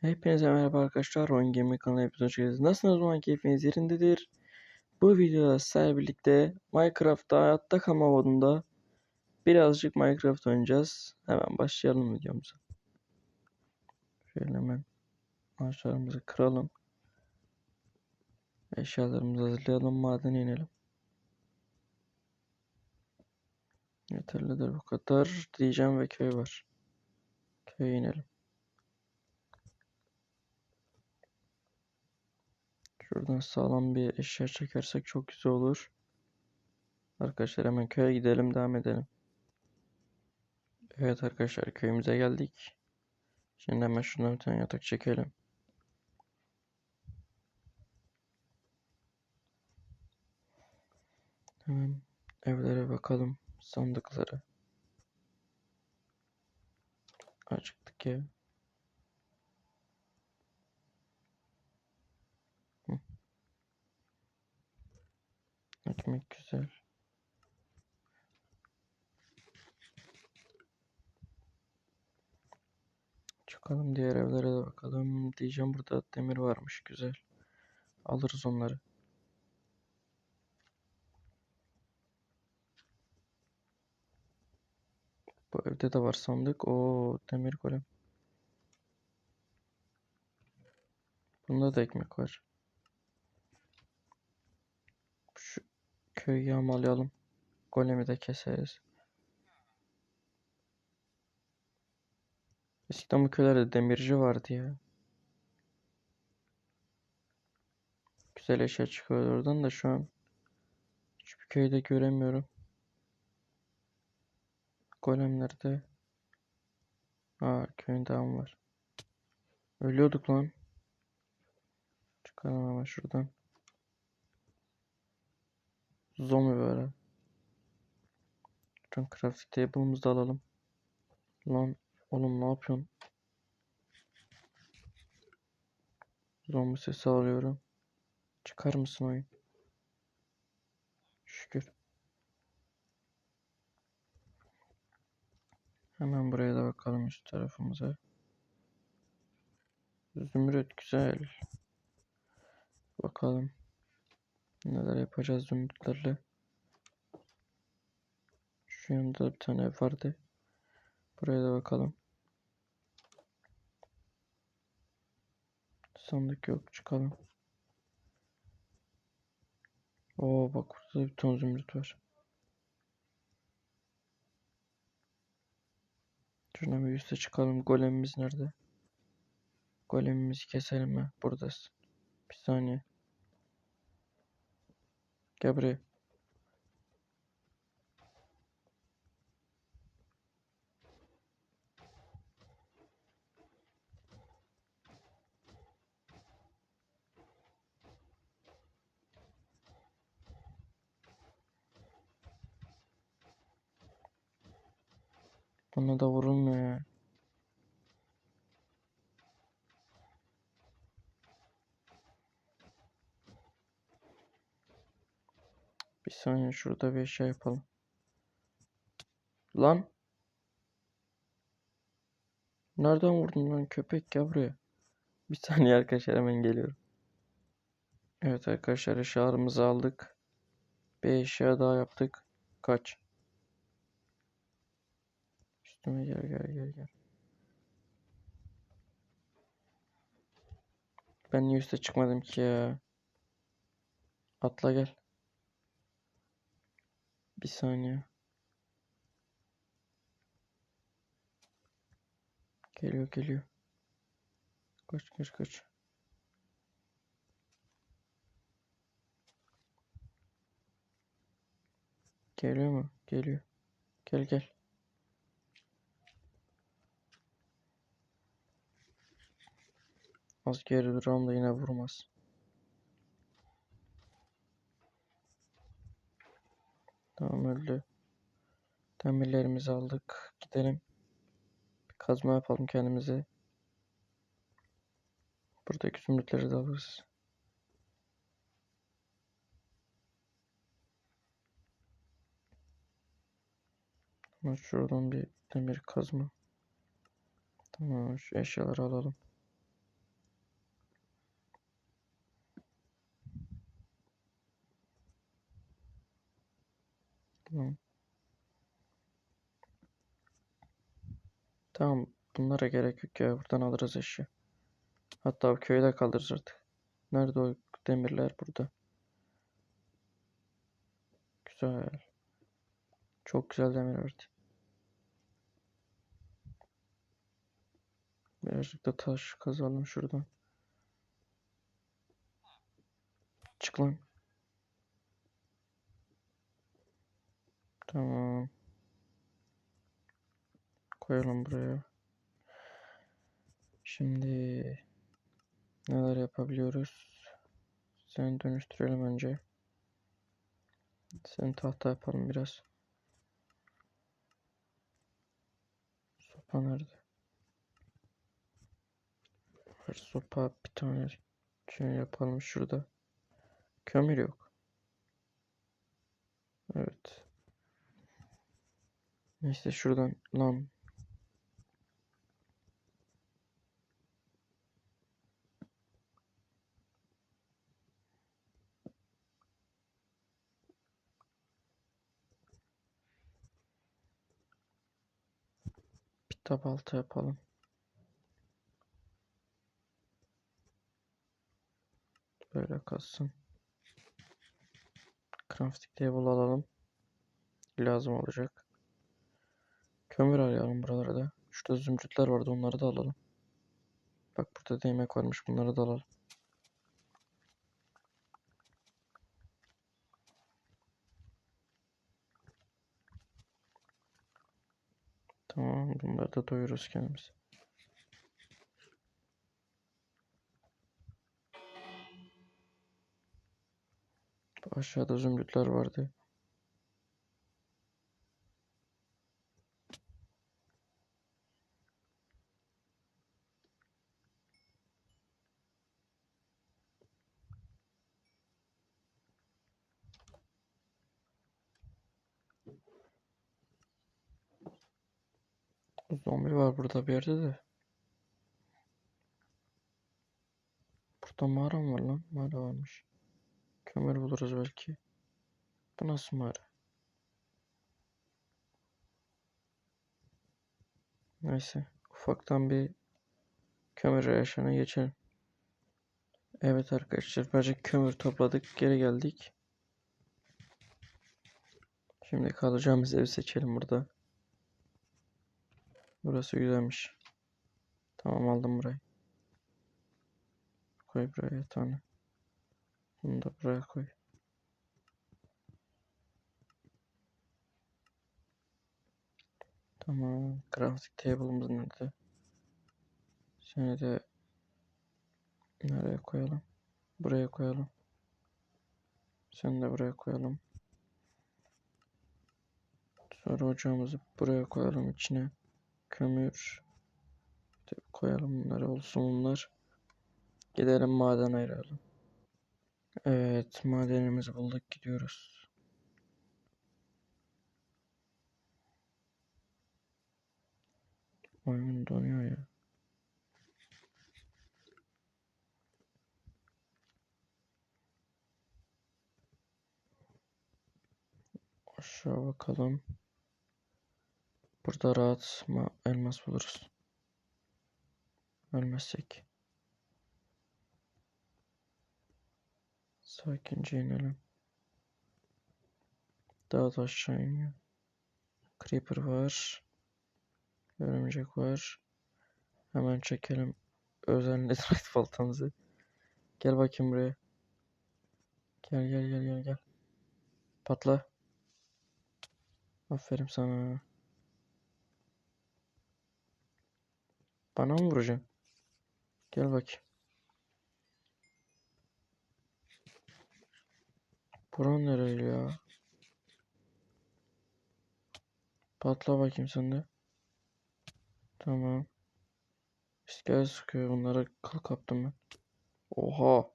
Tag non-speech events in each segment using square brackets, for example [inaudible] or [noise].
Hepinize merhaba arkadaşlar. Oyun Gaming kanalına hepiniz hoş geldiniz. Nasılsınız? Umarım keyfiniz yerindedir. Bu videoda sizlerle birlikte Minecraft'ta hayatta kalma modunda birazcık Minecraft oynayacağız. Hemen başlayalım videomuza. Şöyle hemen ağaçlarımızı kıralım. Eşyalarımızı hazırlayalım. Madene inelim. Yeterlidir bu kadar. Diyeceğim ve köy var. Köye inelim. Şuradan sağlam bir eşya çekersek çok güzel olur. Arkadaşlar hemen köye gidelim devam edelim. Evet arkadaşlar köyümüze geldik. Şimdi hemen şuradan bir tane yatak çekelim. Hemen evlere bakalım. Sandıkları. Acıktık ya. Ekmek güzel. Çıkalım diğer evlere de bakalım. Diyeceğim burada demir varmış güzel. Alırız onları. Bu evde de var sandık. O demir golem. Bunda da ekmek var. Köyü yağmalayalım. Golemi de keseriz. Eskiden bu köylerde demirci vardı ya. Güzel eşya çıkıyor oradan da şu an hiçbir köyde göremiyorum. Golemlerde Aa köyün devamı var. Ölüyorduk lan. Çıkalım hemen şuradan. Zombi böyle. Şuradan crafting table'ımızı da alalım. Lan oğlum ne yapıyorsun? Zombi sesi alıyorum. Çıkar mısın oyun? Şükür. Hemen buraya da bakalım üst tarafımıza. Zümrüt güzel. Bakalım. Neler yapacağız zümrütlerle. Şu yanında bir tane ev vardı. Buraya da bakalım. Sandık yok. Çıkalım. Oo bak burada bir ton zümrüt var. Şuradan bir üste çıkalım. Golemimiz nerede? Golemimizi keselim mi? Buradasın. Bir saniye. Da vurulmuyor ya. Saniye şurada bir şey yapalım. Lan. Nereden vurdun lan köpek gel buraya. Bir saniye arkadaşlar hemen geliyorum. Evet arkadaşlar eşyalarımızı aldık. Bir eşya daha yaptık. Kaç. Üstüme gel gel gel gel. Ben niye üste çıkmadım ki ya? Atla gel. Bir saniye. Geliyor geliyor. Kaç kaç kaç. Geliyor mu? Geliyor. Gel gel. Az geri duralım da yine vurmaz. Tamam öldü. Demirlerimizi aldık. Gidelim. Bir kazma yapalım kendimize. Buradaki zümrütleri de alırız. Şuradan bir demir kazma. Tamam şu eşyaları alalım. Tamam. Tamam. Bunlara gerek yok ya. Buradan alırız eşya. Hatta bu köyde kalırız artık. Nerede o demirler? Burada. Güzel. Çok güzel demir verdi. Birazcık da taş kazalım şuradan. Çık lan. Tamam. Koyalım buraya. Şimdi neler yapabiliyoruz? Seni dönüştürelim önce. Sen tahta yapalım biraz. Sopa nerede? Var sopa bir tane şey yapalım şurada. Kömür yok. Evet. Neyse şuradan lan de balta yapalım. Böyle kalsın. Crafting table alalım. Lazım olacak. Kömür arayalım buralarda. Şurada zümrütler vardı onları da alalım. Bak burada da varmış bunları da alalım. Tamam bunları da doyururuz kendimiz. Aşağıda zümrütler vardı. Zombi var burada bir yerde de. Burada mağara mı var lan? Mağara varmış. Kömür buluruz belki. Bu nasıl mağara? Neyse. Ufaktan bir kömür arayışına geçelim. Evet arkadaşlar. Birazcık kömür topladık. Geri geldik. Şimdi kalacağımız evi seçelim burada. Burası güzelmiş. Tamam aldım burayı. Koy buraya yatağını. Bunu da buraya koy. Tamam. Crafting table'ımız nerede? Seni de nereye koyalım? Buraya koyalım. Sen de buraya koyalım. Sonra ocağımızı buraya koyalım içine. Kömür. De koyalım bunları olsun bunlar. Gidelim maden ayıralım. Evet madenimizi bulduk gidiyoruz. Oyun donuyor ya. Aşağı bakalım. Burada rahat ma elmas buluruz. Ölmezsek. Sakince inelim. Daha da aşağı iniyor. Creeper var. Örümcek var. Hemen çekelim. Özel netherite [laughs] baltamızı. Gel bakayım buraya. Gel gel gel gel gel. Patla. Aferin sana. Bana mı vuracaksın? Gel bakayım. Buran nereli ya? Patla bakayım sen de. Tamam. İskelet sıkıyor. Bunlara kıl kaptım ben. Oha.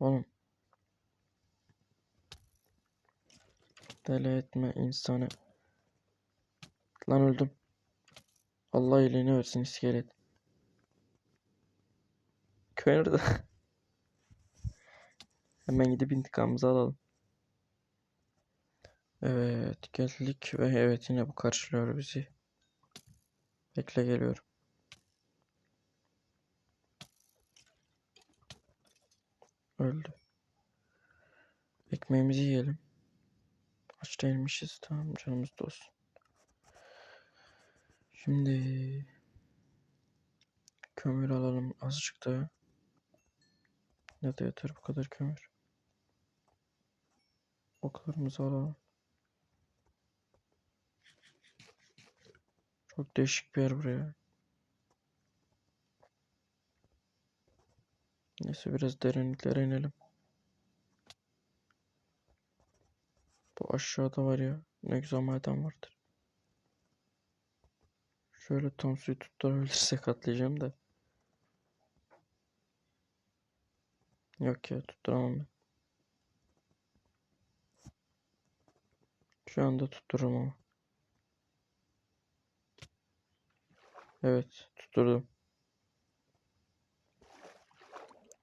Oğlum. Deli etme insanı. Lan öldüm. Allah iyiliğini versin iskelet. Köy? [laughs] Hemen gidip intikamımızı alalım. Evet geldik ve evet yine bu karşılıyor bizi. Bekle geliyorum. Öldü. Ekmeğimizi yiyelim. Aç değilmişiz. Tamam canımız olsun. Şimdi kömür alalım azıcık daha. Ne de yeter bu kadar kömür. Oklarımızı alalım. Çok değişik bir yer buraya. Neyse biraz derinliklere inelim. Bu aşağıda var ya ne güzel maden vardır. Şöyle tam suyu tutturabilirsek atlayacağım da. Yok ya tutturamam ben. Şu anda tuttururum ama. Evet tutturdum.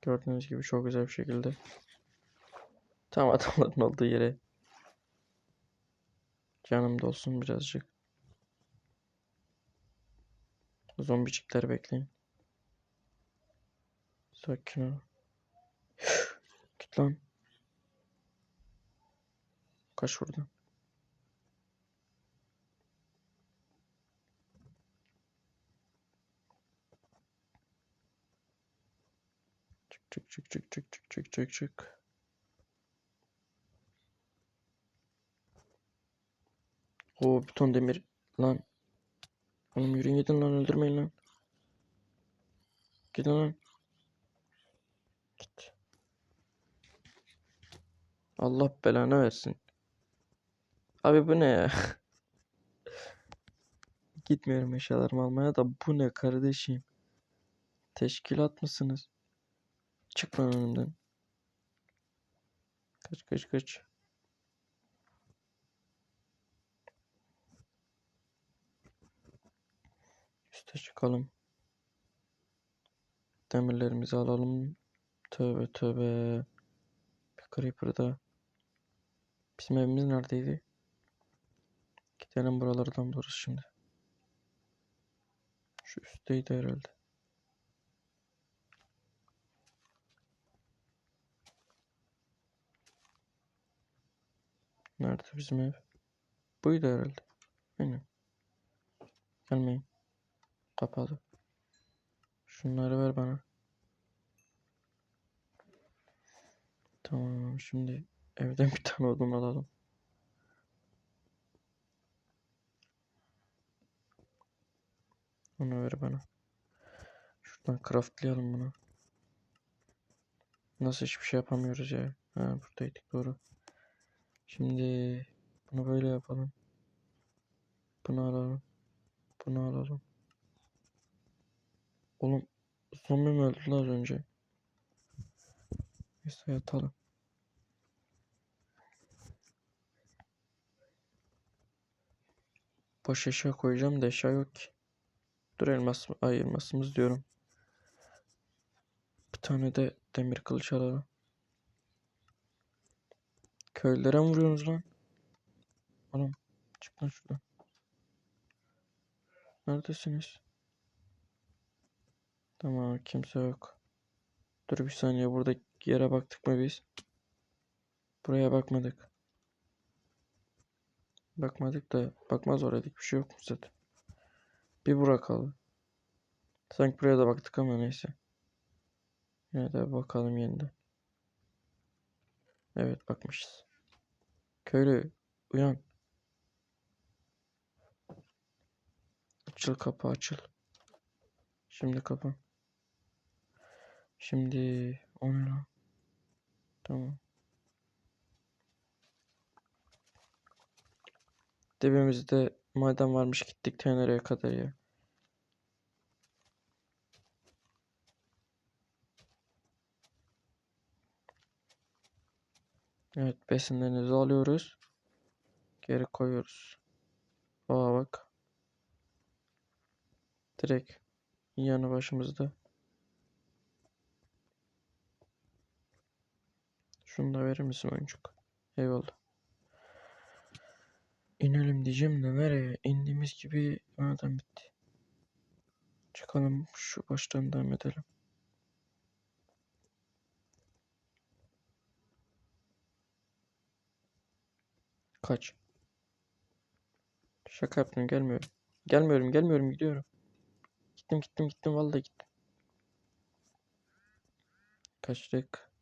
Gördüğünüz gibi çok güzel bir şekilde. Tam [laughs] adamların olduğu yere canım dolsun birazcık. Zombicikler bekleyin. Sakin ol. [sighs] Git lan. Kaç buradan. Çık çık çık çık çık çık çık çık. O bir ton demir lan. Oğlum yürüyün gidin lan öldürmeyin lan. Gidin lan. Git. Allah belanı versin. Abi bu ne ya? [laughs] Gitmiyorum eşyalarımı almaya da bu ne kardeşim? Teşkilat mısınız? Çık lan önümden. Kaç kaç kaç. Üste çıkalım. Demirlerimizi alalım. Tövbe tövbe. Bir creeper da. Bizim evimiz neredeydi? Gidelim buralardan buluruz şimdi. Şu üstteydi herhalde. Nerede bizim ev? Buydu herhalde. Aynen. Gelmeyin. Kapalı. Şunları ver bana. Tamam şimdi evden [laughs] bir tane odun alalım. Onu ver bana. Şuradan craftlayalım bunu. Nasıl hiçbir şey yapamıyoruz ya. Ha buradaydık doğru. Şimdi bunu böyle yapalım. Bunu alalım. Bunu alalım. Oğlum zombi mi öldü az önce? Neyse yatalım. Boş eşya koyacağım da eşya yok ki. Dur elmas, ay elmasımız diyorum. Bir tane de demir kılıç alalım. Köylülere mi vuruyorsunuz lan? Oğlum çık şuradan. Neredesiniz? Tamam kimse yok. Dur bir saniye burada yere baktık mı biz? Buraya bakmadık. Bakmadık da bakmaz oraya bir şey yok mu zaten? Bir bura kaldı. Sanki buraya da baktık ama neyse. Yine de bakalım yeniden. Evet bakmışız. Köylü uyan. Açıl kapı açıl. Şimdi kapı. Şimdi o ne lan? Tamam. Dibimizde maden varmış gittik ta nereye kadar ya. Evet besinlerinizi alıyoruz. Geri koyuyoruz. Aa bak. Direkt yanı başımızda. Şunu da verir misin oyuncuk? Eyvallah. İnelim diyeceğim de nereye? İndiğimiz gibi maden bitti. Çıkalım şu baştan devam edelim. Kaç. Şaka yaptım gelmiyorum. Gelmiyorum gelmiyorum gidiyorum. Gittim gittim gittim vallahi gittim. Kaçtık.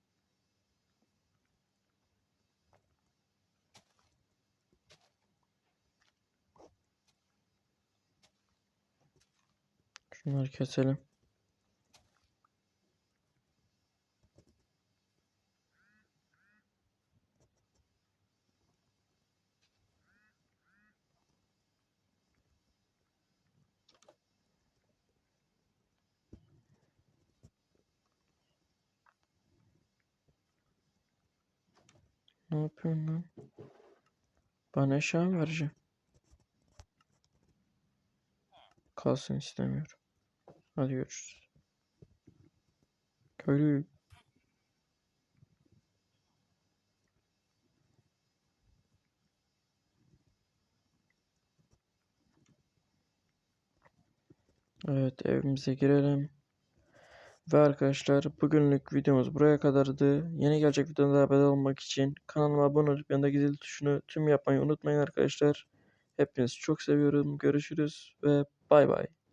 Şunları keselim. Ne yapıyorsun lan? Bana eşya mı vereceksin? Kalsın istemiyorum. Hadi görüşürüz. Köylü. Evet evimize girelim. Ve arkadaşlar bugünlük videomuz buraya kadardı. Yeni gelecek videoda haber olmak için kanalıma abone olup yanındaki zil tuşunu tüm yapmayı unutmayın arkadaşlar. Hepinizi çok seviyorum. Görüşürüz ve bay bay.